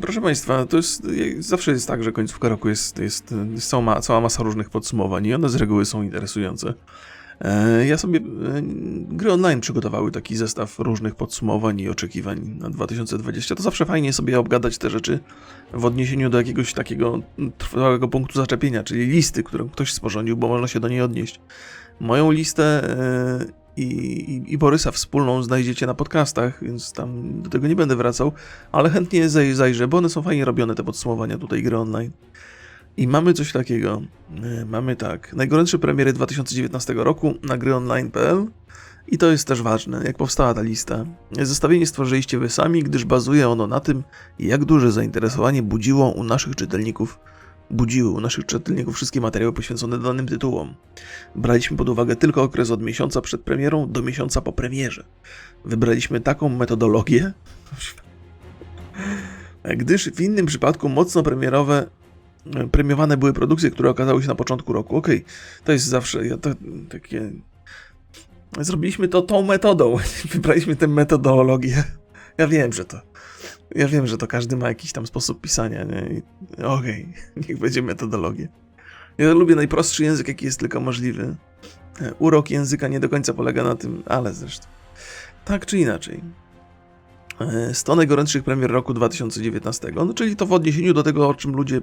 Proszę Państwa, to jest, zawsze jest tak, że końcówka roku jest, jest, jest cała, cała masa różnych podsumowań i one z reguły są interesujące. E, Ja sobie, e, gry online przygotowały taki zestaw różnych podsumowań i oczekiwań na 2020. To zawsze fajnie sobie obgadać te rzeczy w odniesieniu do jakiegoś takiego trwałego punktu zaczepienia, czyli listy, którą ktoś sporządził, bo można się do niej odnieść. Moją listę e, i, i, i Borysa wspólną znajdziecie na podcastach, więc tam do tego nie będę wracał, ale chętnie zaj, zajrzę, bo one są fajnie robione, te podsumowania tutaj gry online. I mamy coś takiego. E, Mamy tak. Najgorętsze premiery 2019 roku na gryonline.pl i to jest też ważne, jak powstała ta lista. Zestawienie stworzyliście wy sami, gdyż bazuje ono na tym, jak duże zainteresowanie budziło u naszych czytelników budziły u naszych czytelników wszystkie materiały poświęcone danym tytułom. Braliśmy pod uwagę tylko okres od miesiąca przed premierą do miesiąca po premierze. Wybraliśmy taką metodologię, gdyż w innym przypadku mocno premierowe premiowane były produkcje, które okazały się na początku roku. Okej, to jest zawsze ja to, takie... Zrobiliśmy to tą metodą. Wybraliśmy tę metodologię. Ja wiem, że to... Ja wiem, że to każdy ma jakiś tam sposób pisania, nie? Okej, niech będzie metodologia. Ja lubię najprostszy język, jaki jest tylko możliwy. E, Urok języka nie do końca polega na tym, ale zresztą. Tak czy inaczej. E, 100 najgorętszych premier roku 2019, no czyli to w odniesieniu do tego, o czym ludzie, e,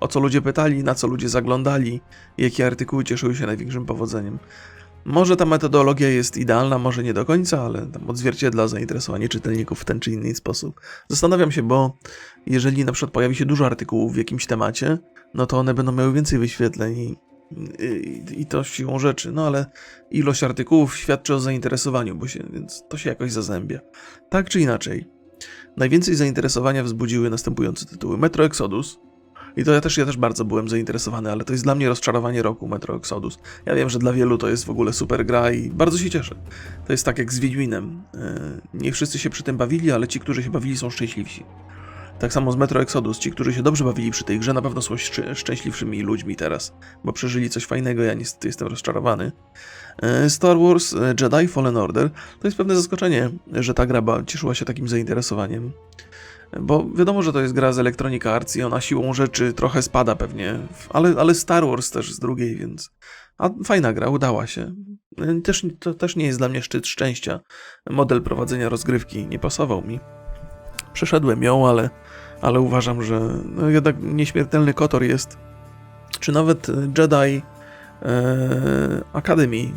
o co ludzie pytali, na co ludzie zaglądali, jakie artykuły cieszyły się największym powodzeniem. Może ta metodologia jest idealna, może nie do końca, ale tam odzwierciedla zainteresowanie czytelników w ten czy inny sposób. Zastanawiam się, bo jeżeli na przykład pojawi się dużo artykułów w jakimś temacie, no to one będą miały więcej wyświetleń i, i, i to siłą rzeczy, no ale ilość artykułów świadczy o zainteresowaniu, bo się, więc to się jakoś zazębia. Tak czy inaczej, najwięcej zainteresowania wzbudziły następujące tytuły. Metro Exodus, i to ja też, ja też bardzo byłem zainteresowany, ale to jest dla mnie rozczarowanie roku Metro Exodus. Ja wiem, że dla wielu to jest w ogóle super gra i bardzo się cieszę. To jest tak jak z Wiedźminem. Yy, Nie wszyscy się przy tym bawili, ale ci, którzy się bawili są szczęśliwsi. Tak samo z Metro Exodus. Ci, którzy się dobrze bawili przy tej grze, na pewno są szcz- szczęśliwszymi ludźmi teraz, bo przeżyli coś fajnego, ja niestety jestem rozczarowany. Yy, Star Wars yy, Jedi Fallen Order to jest pewne zaskoczenie, że ta gra cieszyła się takim zainteresowaniem. Bo wiadomo, że to jest gra z Electronic Arts i ona siłą rzeczy trochę spada pewnie, ale, ale Star Wars też z drugiej, więc... A fajna gra, udała się. Też, to też nie jest dla mnie szczyt szczęścia. Model prowadzenia rozgrywki nie pasował mi. Przeszedłem ją, ale, ale uważam, że no jednak nieśmiertelny Kotor jest. Czy nawet Jedi e, Academy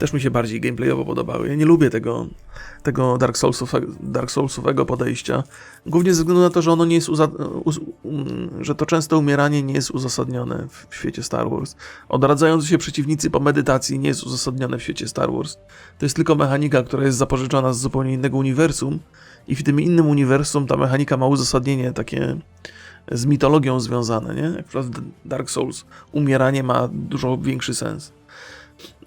też mi się bardziej gameplayowo podobały. Ja nie lubię tego, tego Dark, Soulsowe, Dark Soulsowego podejścia. Głównie ze względu na to, że ono nie jest um, że to częste umieranie nie jest uzasadnione w świecie Star Wars. Odradzający się przeciwnicy po medytacji nie jest uzasadnione w świecie Star Wars. To jest tylko mechanika, która jest zapożyczona z zupełnie innego uniwersum i w tym innym uniwersum ta mechanika ma uzasadnienie takie z mitologią związane, nie? Jak w Dark Souls umieranie ma dużo większy sens.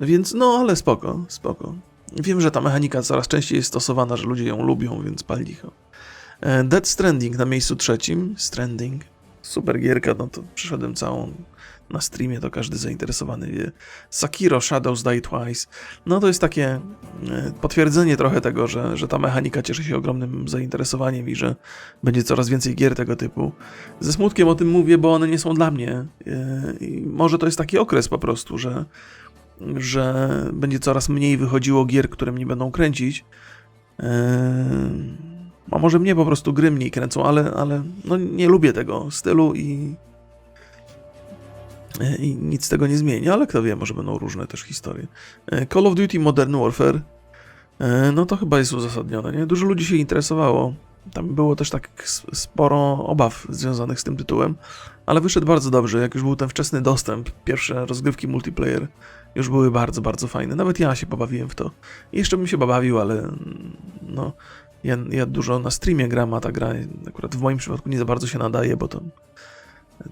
Więc no, ale spoko, spoko. Wiem, że ta mechanika coraz częściej jest stosowana, że ludzie ją lubią, więc pal licho. E, Dead Stranding na miejscu trzecim. Stranding. Super gierka, no to przeszedłem całą na streamie, to każdy zainteresowany wie. Sakiro Shadows Die Twice. No to jest takie e, potwierdzenie trochę tego, że, że ta mechanika cieszy się ogromnym zainteresowaniem i że będzie coraz więcej gier tego typu. Ze smutkiem o tym mówię, bo one nie są dla mnie. E, I może to jest taki okres po prostu, że że będzie coraz mniej wychodziło gier, które mnie będą kręcić. Eee, a może mnie po prostu gry mniej kręcą, ale, ale no nie lubię tego stylu i, i nic tego nie zmieni, ale kto wie, może będą różne też historie. E, Call of Duty Modern Warfare, e, no to chyba jest uzasadnione, nie? Dużo ludzi się interesowało. Tam było też tak sporo obaw związanych z tym tytułem, ale wyszedł bardzo dobrze, jak już był ten wczesny dostęp, pierwsze rozgrywki multiplayer już były bardzo, bardzo fajne. Nawet ja się pobawiłem w to. I jeszcze bym się pobawił, ale mm, no, ja, ja dużo na streamie gram, a ta gra akurat w moim przypadku nie za bardzo się nadaje, bo to,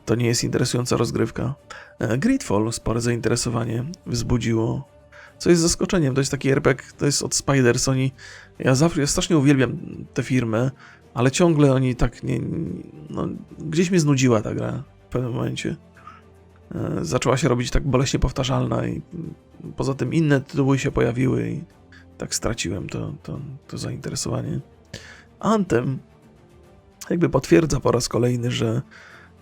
to nie jest interesująca rozgrywka. E, Gridfall spore zainteresowanie wzbudziło. Co jest zaskoczeniem, to jest taki RPG, to jest od Spiders, oni, ja zawsze, ja strasznie uwielbiam tę firmę, ale ciągle oni tak nie, no, gdzieś mnie znudziła ta gra w pewnym momencie e, zaczęła się robić tak boleśnie powtarzalna i poza tym inne tytuły się pojawiły i tak straciłem to, to, to zainteresowanie. Anthem jakby potwierdza po raz kolejny, że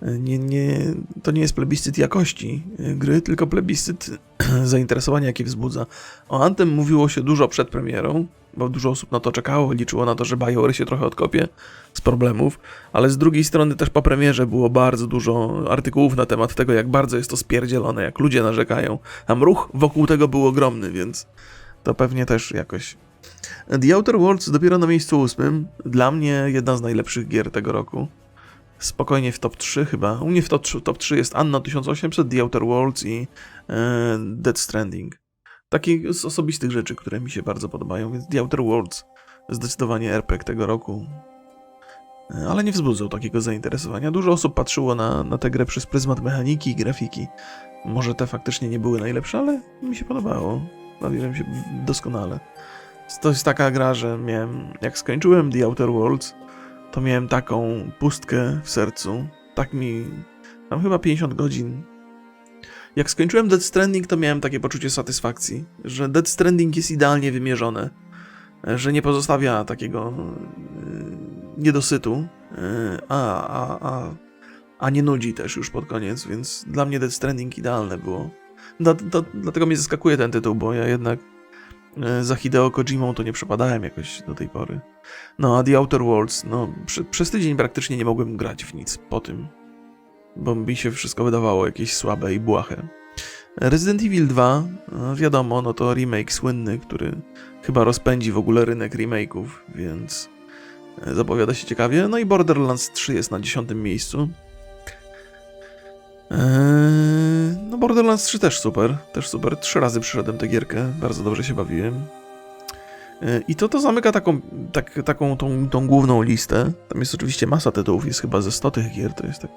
e, nie, nie, to nie jest plebiscyt jakości e, gry, tylko plebiscyt zainteresowania, jakie wzbudza. O Anthem mówiło się dużo przed premierą, bo dużo osób na to czekało, liczyło na to, że BioWare się trochę odkopie z problemów, ale z drugiej strony też po premierze było bardzo dużo artykułów na temat tego, jak bardzo jest to spierdzielone, jak ludzie narzekają. Tam ruch wokół tego był ogromny, więc to pewnie też jakoś. The Outer Worlds dopiero na miejscu ósmym. Dla mnie jedna z najlepszych gier tego roku. Spokojnie w top 3 chyba. U mnie w top 3, top 3 jest Anno 1800, The Outer Worlds i e, Dead Stranding. Takie z osobistych rzeczy, które mi się bardzo podobają, więc The Outer Worlds zdecydowanie RPG tego roku. E, Ale nie wzbudzał takiego zainteresowania. Dużo osób patrzyło na, na tę grę przez pryzmat mechaniki i grafiki. Może te faktycznie nie były najlepsze, ale mi się podobało. Bawiłem się doskonale. To jest taka gra, że miałem. Jak skończyłem The Outer Worlds, to miałem taką pustkę w sercu. Tak mi. Tam chyba 50 godzin. Jak skończyłem Dead Stranding, to miałem takie poczucie satysfakcji, że Dead Stranding jest idealnie wymierzone, że nie pozostawia takiego yy, niedosytu, yy, a, a, a, a nie nudzi też już pod koniec, więc dla mnie Dead Stranding idealne było. Dla, dla, dlatego mnie zaskakuje ten tytuł, bo ja jednak e, za Hideo Kojimą to nie przepadałem jakoś do tej pory. No a The Outer Worlds, no przez tydzień praktycznie nie mogłem grać w nic po tym, bo mi się wszystko wydawało jakieś słabe i błahe. Resident Evil 2, no wiadomo, no to remake słynny, który chyba rozpędzi w ogóle rynek remake'ów, więc e, zapowiada się ciekawie. No i Borderlands 3 jest na dziesiątym miejscu. Eee, no Borderlands 3 też super, też super. Trzy razy przyszedłem tę gierkę, bardzo dobrze się bawiłem. Eee, I to to zamyka taką, tak, taką tą, tą główną listę. Tam jest oczywiście masa tytułów, jest chyba ze 100 tych gier, to jest tak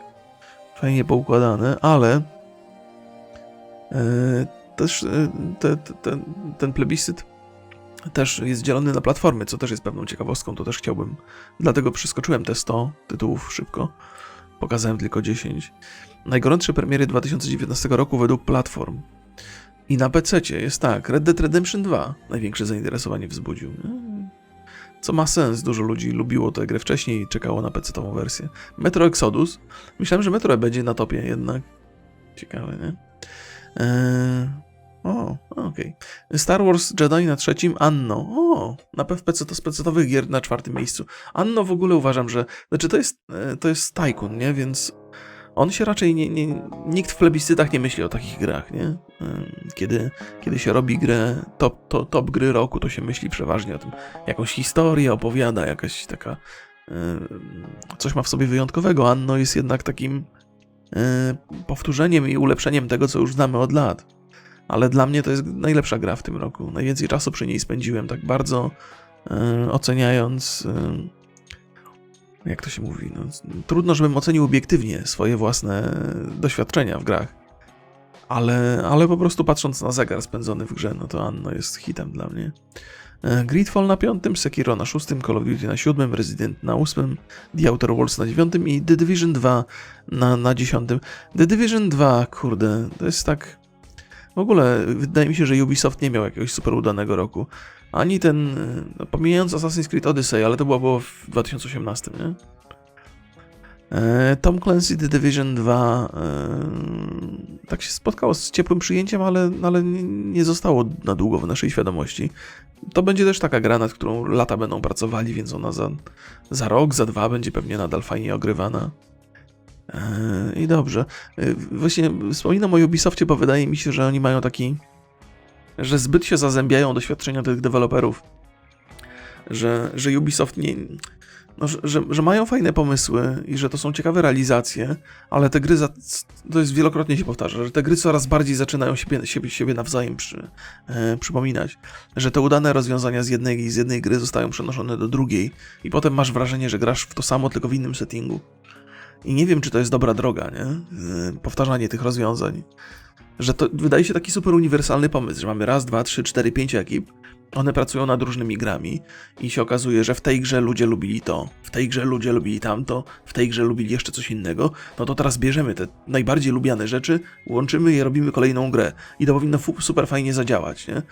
fajnie poukładane, ale eee, też e, te, te, ten, plebiscyt też jest dzielony na platformy, co też jest pewną ciekawostką, to też chciałbym. Dlatego przeskoczyłem te 100 tytułów szybko. Pokazałem tylko 10. Najgorętsze premiery 2019 roku według platform. I na PC jest tak, Red Dead Redemption 2 największe zainteresowanie wzbudził. Mm. Co ma sens, dużo ludzi lubiło tę grę wcześniej i czekało na PC-tową wersję. Metro Exodus. Myślałem, że Metro będzie na topie jednak. Ciekawe, nie? Eee... O, okej. Star Wars Jedi na trzecim, Anno. O, na PC to z PC-owych gier na czwartym miejscu. Anno w ogóle uważam, że. Znaczy, to jest, e, to jest Tycoon, nie? Więc on się raczej nie, nie. Nikt w plebiscytach nie myśli o takich grach, nie? Kiedy, kiedy się robi grę, top, to, top gry roku, to się myśli przeważnie o tym. Jakąś historię opowiada, jakaś taka. Coś ma w sobie wyjątkowego. Anno jest jednak takim yy, powtórzeniem i ulepszeniem tego, co już znamy od lat. Ale dla mnie to jest najlepsza gra w tym roku. Najwięcej czasu przy niej spędziłem, tak bardzo yy, oceniając. Jak to się mówi? No, trudno, żebym ocenił obiektywnie swoje własne doświadczenia w grach. Ale, ale po prostu patrząc na zegar spędzony w grze, no to Anno jest hitem dla mnie. E, Gridfall na piątym, Sekiro na szóstym, Call of Duty na siódmym, Resident na ósmym, The Outer Worlds na dziewiątym i The Division 2 na, na dziesiątym. The Division 2, kurde, to jest tak... W ogóle wydaje mi się, że Ubisoft nie miał jakiegoś super udanego roku. Ani ten, no, pomijając Assassin's Creed Odyssey, ale to było, było w 2018, nie? E, Tom Clancy The Division 2 e, tak się spotkało z ciepłym przyjęciem, ale, ale nie- zostało na długo w naszej świadomości. To będzie też taka gra, nad którą lata będą pracowali, więc ona za, za rok, za dwa będzie pewnie nadal fajnie ogrywana. E, I dobrze. Właśnie wspominam o Ubisoftie, bo wydaje mi się, że oni mają taki, że zbyt się zazębiają doświadczenia tych deweloperów, że, że Ubisoft nie, no, że, że, mają fajne pomysły i że to są ciekawe realizacje, ale te gry, za, to jest wielokrotnie się powtarza, że te gry coraz bardziej zaczynają siebie, siebie, siebie nawzajem przy, e, przypominać, że te udane rozwiązania z jednej, z jednej gry zostają przenoszone do drugiej i potem masz wrażenie, że grasz w to samo, tylko w innym settingu. I nie wiem, czy to jest dobra droga, nie? E, powtarzanie tych rozwiązań. Że to wydaje się taki super uniwersalny pomysł, że mamy raz, dwa, trzy, cztery, pięć ekip, one pracują nad różnymi grami i się okazuje, że w tej grze ludzie lubili to, w tej grze ludzie lubili tamto, w tej grze lubili jeszcze coś innego, no to teraz bierzemy te najbardziej lubiane rzeczy, łączymy je, robimy kolejną grę i to powinno super fajnie zadziałać, nie?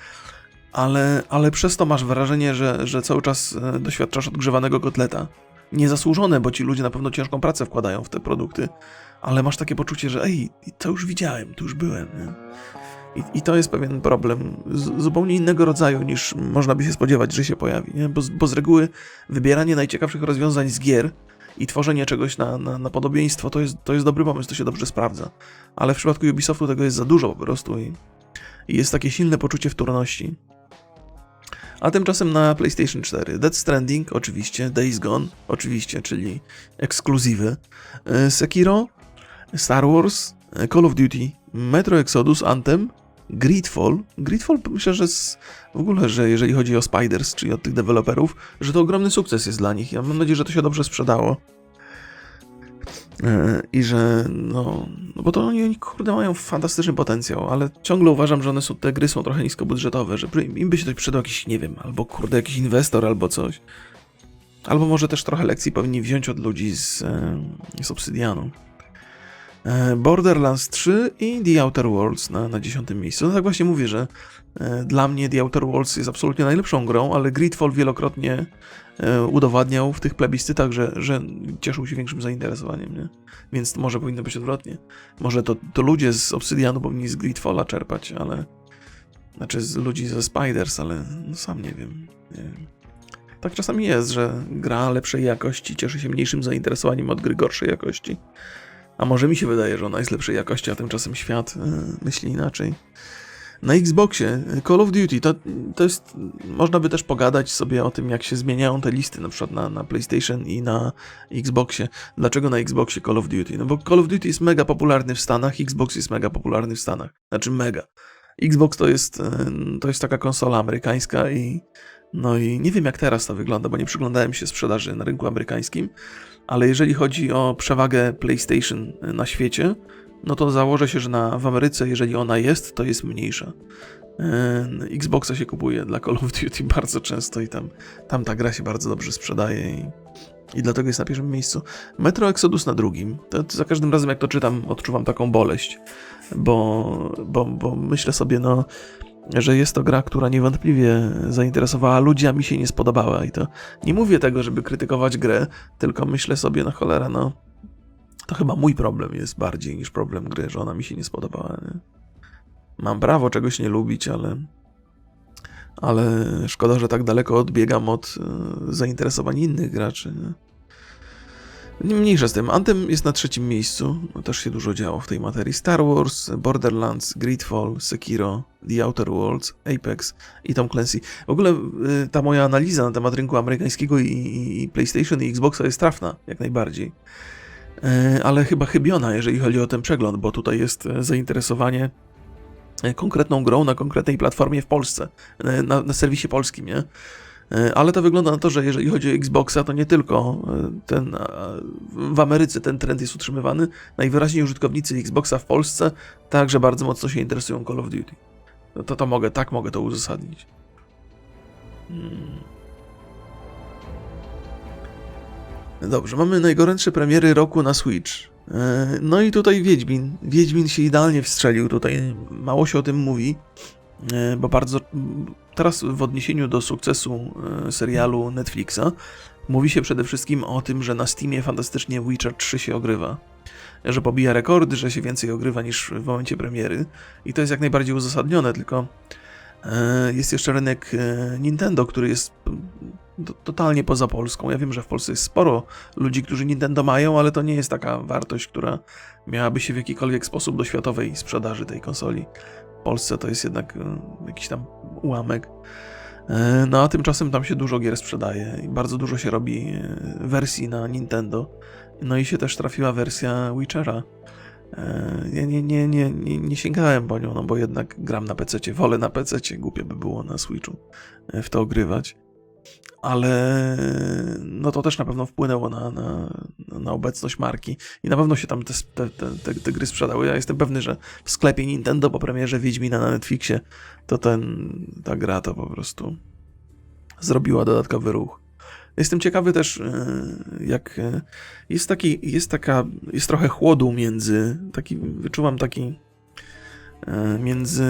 Ale, ale przez to masz wrażenie, że, że cały czas e, doświadczasz odgrzewanego kotleta. Niezasłużone, bo ci ludzie na pewno ciężką pracę wkładają w te produkty, ale masz takie poczucie, że ej, to już widziałem, tu już byłem. I, I to jest pewien problem z, zupełnie innego rodzaju niż można by się spodziewać, że się pojawi. Nie? Bo, bo z reguły wybieranie najciekawszych rozwiązań z gier i tworzenie czegoś na, na, na podobieństwo to jest, to jest dobry pomysł, to się dobrze sprawdza. Ale w przypadku Ubisoftu tego jest za dużo po prostu i, i jest takie silne poczucie wtórności. A tymczasem na PlayStation 4 Dead Stranding, oczywiście, Days Gone, oczywiście, czyli ekskluzywy, e, Sekiro, Star Wars, e, Call of Duty, Metro Exodus, Anthem, Gridfall. Gridfall myślę, że z, w ogóle, że jeżeli chodzi o Spiders, czyli od tych deweloperów, że to ogromny sukces jest dla nich. Ja mam nadzieję, że to się dobrze sprzedało. E, I że, no, no bo to oni, oni, kurde, mają fantastyczny potencjał, ale ciągle uważam, że one są, te gry są trochę niskobudżetowe, że im by się tutaj przydał jakiś, nie wiem, albo kurde, jakiś inwestor, albo coś. Albo może też trochę lekcji powinni wziąć od ludzi z, e, z Obsydianu. E, Borderlands 3 i The Outer Worlds na, na dziesiątym miejscu. No tak właśnie mówię, że e, dla mnie The Outer Worlds jest absolutnie najlepszą grą, ale Gridfall wielokrotnie e, udowadniał w tych plebiscytach, że, że cieszył się większym zainteresowaniem, nie? Więc może powinno być odwrotnie. Może to, to ludzie z Obsydianu powinni z Gridfalla czerpać, ale... Znaczy z ludzi ze Spiders, ale no sam nie wiem. Nie wiem. Tak czasami jest, że gra lepszej jakości cieszy się mniejszym zainteresowaniem od gry gorszej jakości. A może mi się wydaje, że ona jest lepszej jakości, a tymczasem świat e, myśli inaczej. Na Xboxie e, Call of Duty to, to jest. Można by też pogadać sobie o tym, jak się zmieniają te listy, na przykład na, na PlayStation i na Xboxie. Dlaczego na Xboxie Call of Duty? No bo Call of Duty jest mega popularny w Stanach, Xbox jest mega popularny w Stanach. Znaczy mega. Xbox to jest, e, to jest taka konsola amerykańska i. No i nie wiem jak teraz to wygląda, bo nie przyglądałem się sprzedaży na rynku amerykańskim, ale jeżeli chodzi o przewagę PlayStation na świecie, no to założę się, że na, w Ameryce, jeżeli ona jest, to jest mniejsza. Yy, Xboxa się kupuje dla Call of Duty bardzo często i tam, tam ta gra się bardzo dobrze sprzedaje i, i dlatego jest na pierwszym miejscu. Metro Exodus na drugim. To, to za każdym razem jak to czytam, odczuwam taką boleść, bo, bo, bo myślę sobie, no że jest to gra, która niewątpliwie zainteresowała ludzi, a mi się nie spodobała. I to nie mówię tego, żeby krytykować grę, tylko myślę sobie, no cholera, no to chyba mój problem jest bardziej niż problem gry, że ona mi się nie spodobała. Nie? Mam prawo czegoś nie lubić, ale ale szkoda, że tak daleko odbiegam od e, zainteresowań innych graczy. Nie? Nie Mniejsza z tym. Anthem jest na trzecim miejscu. No, też się dużo działo w tej materii. Star Wars, Borderlands, Gridfall, Sekiro, The Outer Worlds, Apex i Tom Clancy. W ogóle y, ta moja analiza na temat rynku amerykańskiego i, i, PlayStation i Xboxa jest trafna, jak najbardziej. Y, ale chyba chybiona, jeżeli chodzi o ten przegląd, bo tutaj jest e, zainteresowanie e, konkretną grą na konkretnej platformie w Polsce, e, na, na serwisie polskim, nie? E, Ale to wygląda na to, że jeżeli chodzi o Xboxa, to nie tylko e, ten, w Ameryce ten trend jest utrzymywany. Najwyraźniej użytkownicy Xboxa w Polsce także bardzo mocno się interesują Call of Duty. No to, to mogę, tak mogę to uzasadnić. Hmm. Dobrze, mamy najgorętsze premiery roku na Switch. E, No i tutaj Wiedźmin. Wiedźmin się idealnie wstrzelił tutaj. Mało się o tym mówi, bo bardzo. Teraz w odniesieniu do sukcesu e, serialu Netflixa mówi się przede wszystkim o tym, że na Steamie fantastycznie Witcher 3 się ogrywa. Że pobija rekordy, że się więcej ogrywa niż w momencie premiery. I to jest jak najbardziej uzasadnione, tylko e, jest jeszcze rynek e, Nintendo, który jest to- totalnie poza Polską. Ja wiem, że w Polsce jest sporo ludzi, którzy Nintendo mają, ale to nie jest taka wartość, która miałaby się w jakikolwiek sposób do światowej sprzedaży tej konsoli. W Polsce to jest jednak jakiś tam ułamek. E, No a tymczasem tam się dużo gier sprzedaje i bardzo dużo się robi e, wersji na Nintendo. No i się też trafiła wersja Witchera. E, Ja nie, nie, nie, nie, nie sięgałem po nią, no bo jednak gram na PC, wolę na PC, głupie by było na Switchu w to ogrywać. Ale no to też na pewno wpłynęło na, na, na obecność marki i na pewno się tam te, te, te, te, gry sprzedały. Ja jestem pewny, że w sklepie Nintendo po premierze Wiedźmina na Netflixie to ten, ta gra to po prostu zrobiła dodatkowy ruch. Jestem ciekawy też, e, jak e, jest taki, jest taka, jest trochę chłodu między, taki, wyczuwam taki, między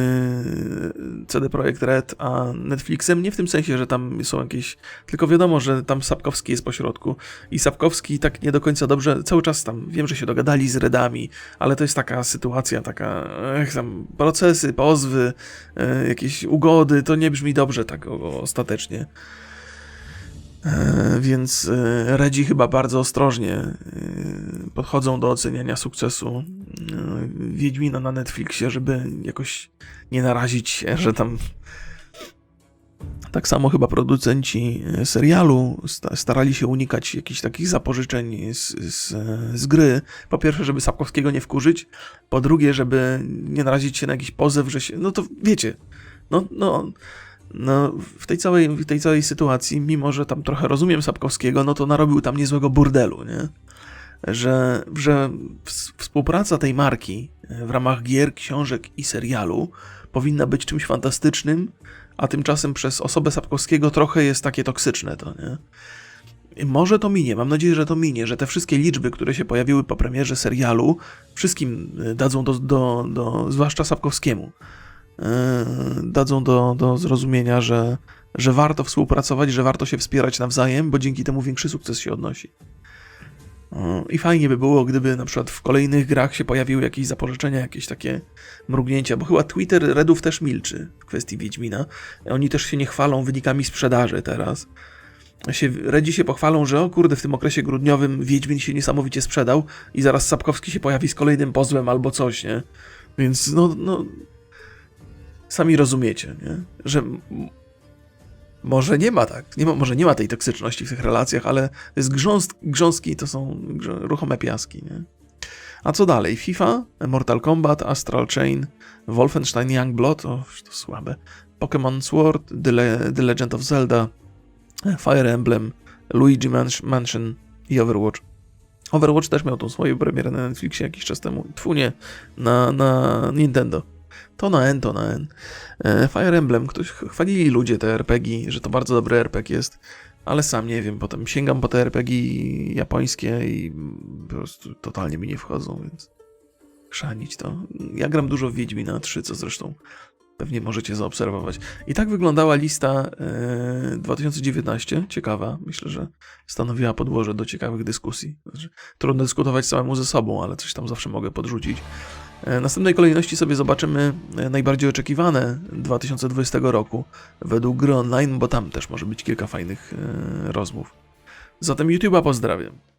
CD Projekt Red a Netflixem. Nie w tym sensie, że tam są jakieś. Tylko wiadomo, że tam Sapkowski jest pośrodku. I Sapkowski tak nie do końca dobrze. Cały czas tam wiem, że się dogadali z Redami, ale to jest taka sytuacja, taka. Ech, tam procesy, pozwy, e, jakieś ugody. To nie brzmi dobrze tak ostatecznie. E, Więc e, Redzi chyba bardzo ostrożnie e, podchodzą do oceniania sukcesu Wiedźmina na Netflixie, żeby jakoś nie narazić się, że tam. Tak samo chyba producenci serialu sta- starali się unikać jakichś takich zapożyczeń z, z, z gry. Po pierwsze, żeby Sapkowskiego nie wkurzyć, po drugie, żeby nie narazić się na jakiś pozew, że się. No to wiecie. No, no, no, w tej całej, w tej całej sytuacji, mimo że tam trochę rozumiem Sapkowskiego, no to narobił tam niezłego burdelu, nie? Że, że ws- współpraca tej marki w ramach gier, książek i serialu powinna być czymś fantastycznym, a tymczasem przez osobę Sapkowskiego trochę jest takie toksyczne to, nie? Może to minie, mam nadzieję, że to minie, że te wszystkie liczby, które się pojawiły po premierze serialu, wszystkim e, dadzą do, do, do zwłaszcza Sapkowskiemu, dadzą do, do zrozumienia, że, że warto współpracować, że warto się wspierać nawzajem, bo dzięki temu większy sukces się odnosi. I fajnie by było, gdyby na przykład w kolejnych grach się pojawiły jakieś zapożyczenia, jakieś takie mrugnięcia, bo chyba Twitter Redów też milczy w kwestii Wiedźmina. Oni też się nie chwalą wynikami sprzedaży teraz. Się, Redzi się pochwalą, że o kurde, w tym okresie grudniowym Wiedźmin się niesamowicie sprzedał i zaraz Sapkowski się pojawi z kolejnym pozwem albo coś, nie? Więc no, no sami rozumiecie, nie? że może nie ma tak, nie ma, może nie ma tej toksyczności w tych relacjach, ale to jest grząs, grząski, to są ruchome piaski. Nie? A co dalej? FIFA, Mortal Kombat, Astral Chain, Wolfenstein Youngblood, o, to słabe, Pokémon Sword, The, Le The Legend of Zelda, Fire Emblem, Luigi Mansion i Overwatch. Overwatch też miał tą swoją premierę na Netflixie jakiś czas temu. Tfu nie, na, na Nintendo. To na N, to na N. E, Fire Emblem, ktoś chwalili ludzie te RPG, że to bardzo dobry RPG jest, ale sam nie wiem, potem sięgam po te RPG japońskie i po prostu totalnie mi nie wchodzą, więc chrzanić to. Ja gram dużo w Wiedźmina 3, co zresztą pewnie możecie zaobserwować. I tak wyglądała lista e, 2019, ciekawa, myślę, że stanowiła podłoże do ciekawych dyskusji. Znaczy, trudno dyskutować samemu ze sobą, ale coś tam zawsze mogę podrzucić. E, następnej kolejności sobie zobaczymy e, najbardziej oczekiwane 2020 roku według gry online, bo tam też może być kilka fajnych e, rozmów. Zatem YouTube'a pozdrawiam.